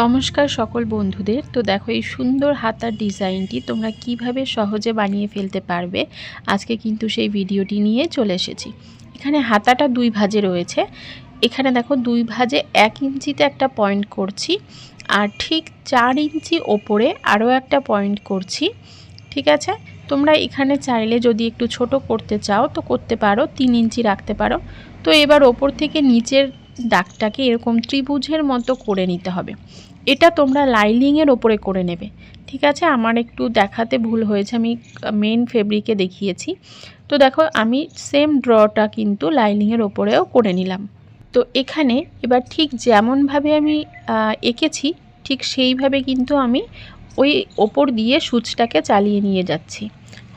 নমস্কার সকল বন্ধুদের। তো দেখো, এই সুন্দর হাতার ডিজাইনটি তোমরা কীভাবে সহজে বানিয়ে ফেলতে পারবে, আজকে কিন্তু সেই ভিডিওটি নিয়ে চলে এসেছি। এখানে হাতাটা দুই ভাজে রয়েছে। এখানে দেখো, দুই ভাজে এক ইঞ্চিতে একটা পয়েন্ট করছি আর ঠিক চার ইঞ্চি ওপরে আরও একটা পয়েন্ট করছি, ঠিক আছে? তোমরা এখানে চাইলে যদি একটু ছোট করতে চাও, তো করতে পারো, তিন ইঞ্চি রাখতে পারো। তো এবার ওপর থেকে নিচের দাগটাকে এরকম ত্রিভুজের মতো করে নিতে হবে। এটা তোমরা লাইলিংয়ের ওপরে করে নেবে। ঠিক আছে? আমার একটু দেখাতে ভুল হয়েছে। আমি মেন ফেব্রিকে দেখিয়েছি। তো দেখো, আমি সেম ড্রটা কিন্তু লাইলিংয়ের ওপরেও করে নিলাম। তো এখানে এবার ঠিক যেমনভাবে আমি এঁকেছি, ঠিক সেইভাবে কিন্তু আমি ওই ওপর দিয়ে সুচটাকে চালিয়ে নিয়ে যাচ্ছি।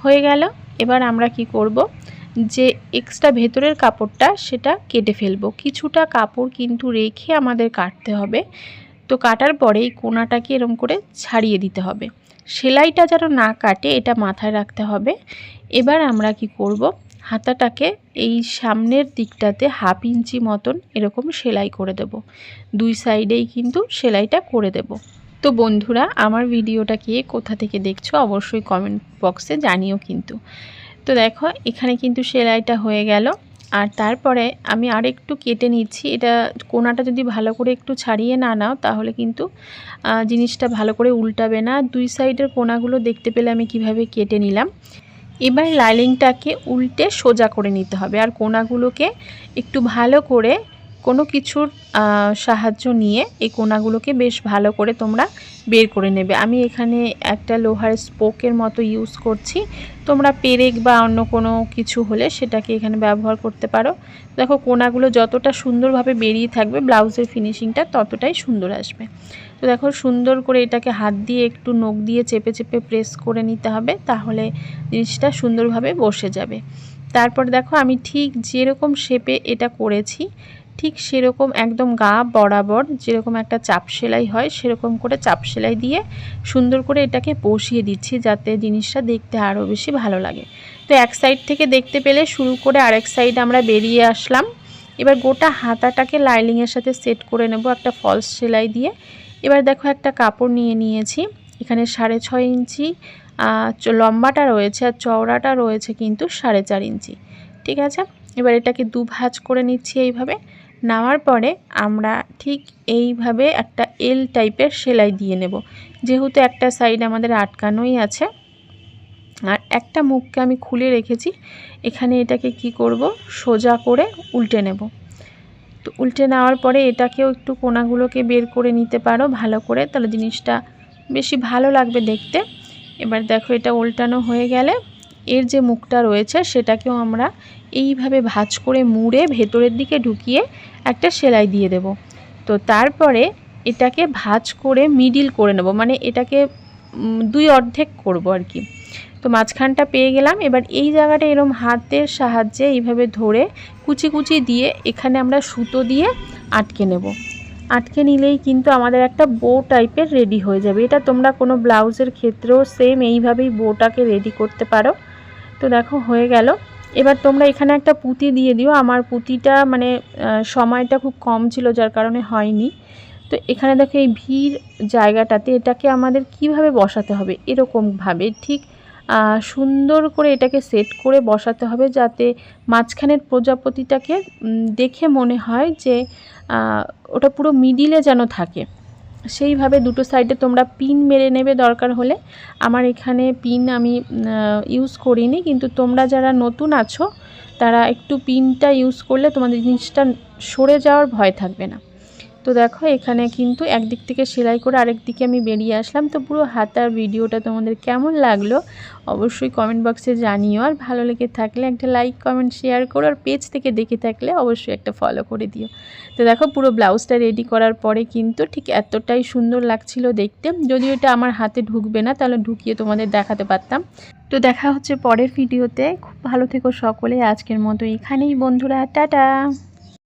হয়ে গেল? এবার আমরা কি করব? যে এক্সট্রা ভেতরের কাপড়টা সেটা কেটে ফেলব। কিছুটা কাপড় কিন্তু রেখে আমাদের কাটতে হবে। তো কাটার পরে এই কোনাটাকে এরম করে ছাড়িয়ে দিতে হবে। সেলাইটা যেন না কাটে, এটা মাথায় রাখতে হবে। এবার আমরা কি করব? হাতাটাকে এই সামনের দিকটাতে হাফ ইঞ্চি মতন এরকম সেলাই করে দেব। দুই সাইডেই কিন্তু সেলাইটা করে দেব। তো বন্ধুরা, আমার ভিডিওটা কে কোথা থেকে দেখছ অবশ্যই কমেন্ট বক্সে জানিও কিন্তু। তো দেখো, এখানে কিন্তু সেলাইটা হয়ে গেল। আর তারপরে আমি আর একটু কেটে নিচ্ছি। এটা কোনাটা যদি ভালো করে একটু ছাড়িয়ে না নাও, তাহলে কিন্তু জিনিসটা ভালো করে উল্টাবে না। দুই সাইডের কোনাগুলো দেখতে পেলে আমি কীভাবে কেটে নিলাম। এবার লাইলিংটাকে উল্টে সোজা করে নিতে হবে। আর কোনাগুলোকে একটু ভালো করে কোনো কিছুর সাহায্য নিয়ে এই কোনাগুলোকে বেশ ভালো করে তোমরা বের করে নেবে। আমি এখানে একটা লোহার স্পোকের মতো ইউজ করছি। তোমরা পেরেক বা অন্য কোনো কিছু হলে সেটাকে এখানে ব্যবহার করতে পারো। দেখো, কোনাগুলো যতটা সুন্দরভাবে বেরিয়ে থাকবে, ব্লাউজের ফিনিশিংটা ততটাই সুন্দর আসবে। তো দেখো, সুন্দর করে এটাকে হাত দিয়ে একটু নখ দিয়ে চেপে চেপে প্রেস করে নিতে হবে, তাহলে জিনিসটা সুন্দরভাবে বসে যাবে। তারপর দেখো, আমি ঠিক যেরকম শেপে এটা করেছি ঠিক সেরকম একদম গা বরাবর যেরকম একটা চাপ সেলাই হয়, সেরকম করে চাপ সেলাই দিয়ে সুন্দর করে এটাকে বসিয়ে দিচ্ছি যাতে জিনিসটা দেখতে আরও বেশি ভালো লাগে। তো এক সাইড থেকে দেখতে পেলে শুরু করে আরেক সাইড আমরা বেরিয়ে আসলাম। এবার গোটা হাতাটাকে লাইলিংয়ের সাথে সেট করে নেব একটা ফলস সেলাই দিয়ে। এবার দেখো একটা কাপড় নিয়ে নিয়েছি, এখানে সাড়ে ছয় ইঞ্চি লম্বাটা রয়েছে আর চওড়াটা রয়েছে কিন্তু সাড়ে চার ইঞ্চি, ঠিক আছে? এবার এটাকে দু ভাজ করে নিচ্ছি এইভাবে। নেওয়ার পরে আমরা ঠিক এইভাবে একটা এল টাইপের সেলাই দিয়ে নেব। যেহেতু একটা সাইড আমাদের আটকানোই আছে। আর একটা মুখকে আমি খুলে রেখেছি। এখানে এটাকে কি করব? সোজা করে উল্টে নেব। তো উল্টে নেওয়ার পরে এটাকেও একটু কোনাগুলোকে বের করে নিতে পারো ভালো করে। তাহলে জিনিসটা বেশি ভালো লাগবে দেখতে। এবার দেখো এটা উল্টানো হয়ে গেলে এর যে মুখটা রয়েছে সেটাকেও আমরা এইভাবে ভাজ করে মুড়ে ভেতরের দিকে ঢুকিয়ে একটা সেলাই দিয়ে দেব। তো তারপরে এটাকে ভাজ করে মিডিল করে নেব মানে এটাকে দুই অর্ধেক করব আর কি। তো মাঝখানটা পেয়ে গেলাম, এবার এই জায়গাটা এরম হাতের সাহায্যে এইভাবে ধরে কুচি কুচি দিয়ে এখানে আমরা সুতো দিয়ে আটকে নেব। আটকে নিলেই কিন্তু আমাদের একটা বো টাইপের রেডি হয়ে যাবে। এটা তোমরা কোনো ব্লাউজের ক্ষেত্রেও সেম এইভাবেই বোটাকে রেডি করতে পারো। তো দেখো, হয়ে গেল। এবার তোমরা এখানে একটা পুঁতি দিয়ে দিও। আমার পুঁতিটা মানে সময়টা খুব কম ছিল, যার কারণে হয়নি। তো এখানে দেখো, এই ভিড় জায়গাটাতে এটাকে আমাদের কীভাবে বসাতে হবে? এরকমভাবে ঠিক সুন্দর করে এটাকে সেট করে বসাতে হবে যাতে মাঝখানের প্রজাপতিটাকে দেখে মনে হয় যে ওটা পুরো মিডিলে যেন থাকে। সেইভাবে দুটো সাইডে তোমরা পিন মেরে নেবে দরকার হলে। আমার এখানে পিন আমি ইউজ করিনি, কিন্তু তোমরা যারা নতুন আছো, তারা একটু পিনটা ইউজ করলে তোমাদের জিনিসটা সরে যাওয়ার ভয় থাকবে না। তো দেখো, এখানে কিন্তু একদিক থেকে সেলাই করে আরেক দিকে আমি বেরিয়ে আসলাম। তো পুরো হাতার ভিডিওটা তোমাদের কেমন লাগল অবশ্যই কমেন্ট বক্সে জানিও। আর ভালো লেগে থাকলে একটা লাইক কমেন্ট শেয়ার করো। আর পেজ থেকে দেখে থাকলে অবশ্যই একটা ফলো করে দিও। তো দেখো, পুরো ব্লাউজটা রেডি করার পরে কিন্তু ঠিক এতটাই সুন্দর লাগছিল দেখতে। যদিও এটা আমার হাতে ঢুকবে না, তাহলে ঢুকিয়ে তোমাদের দেখাতে পারতাম। তো দেখা হচ্ছে পরের ভিডিওতে খুব ভালো থেকো সকলে। আজকের মতো এখানেই বন্ধুরা, টাটা!